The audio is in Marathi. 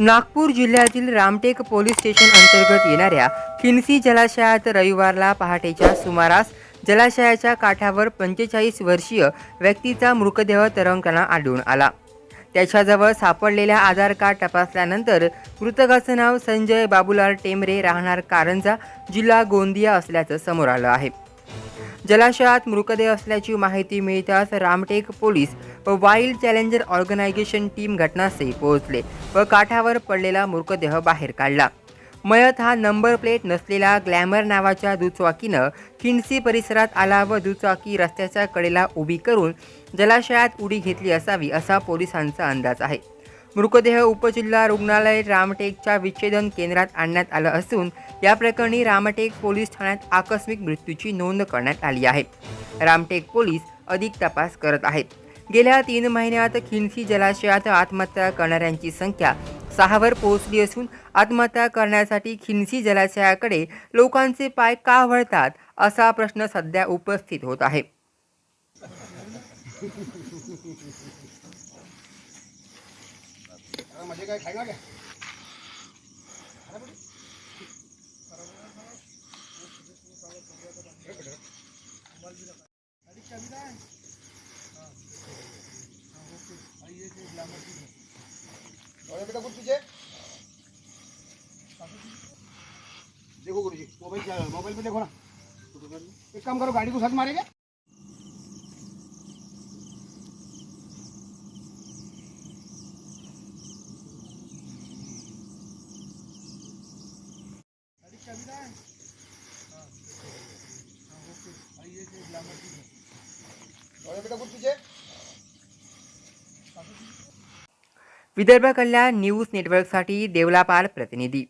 नागपूर जिल्ह्यातील रामटेक पोलीस स्टेशन अंतर्गत येणाऱ्या खिनसी जलाशयात रविवारला पहाटेच्या सुमारास जलाशयाच्या काठावर पंचेचाळीस वर्षीय व्यक्तीचा मृतदेह तरंगताना आढळून आला. त्याच्याजवळ सापडलेल्या आधार कार्ड तपासल्यानंतर मृतकाचं नाव संजय बाबूलाल टेमरे राहणार कारंजा जिल्हा गोंदिया असल्याचं समोर आलं आहे. जलाशयात मृतदेह असल्याची माहिती मिळताच रामटेक पोलीस व वाईल्ड चॅलेंजर ऑर्गनायझेशन टीम घटनास्थळी पोहोचले व काठावर पडलेला मृतदेह बाहेर काढला. मयत हा नंबर प्लेट नसलेला ग्लॅमर नावाच्या दुचाकीनं खिंडसी परिसरात आला व दुचाकी रस्त्याच्या कडेला उभी करून जलाशयात उडी घेतली असावी असा पोलिसांचा अंदाज आहे. मृतदेह उपजिल्हा रुग्णालय रामटेकच्या विच्छेदन केंद्रात आणण्यात आलं असून या प्रकरणी रामटेक पोलीस ठाण्यात आकस्मिक मृत्यूची नोंद करण्यात आली आहे. रामटेक पोलीस अधिक तपास करत आहेत. गेल्या तीन महिन्यात खिंडसी जलाशयात आत्महत्या करणाऱ्यांची संख्या सहावर पोहोचली असून आत्महत्या करण्यासाठी खिंडसी जलाशयाकडे लोकांचे पाय का वळतात असा प्रश्न सध्या उपस्थित होत आहे. म्हणजे काय खायला काय और बेटा कुछ तुझे? देखो गुरुजी मोबाइल मोबाइल पे देखो ना. एक काम करो गाड़ी को साथ मारेंगे विदर्भ कल्याण न्यूज नेटवर्कसाठी देवलापाल प्रतिनिधी.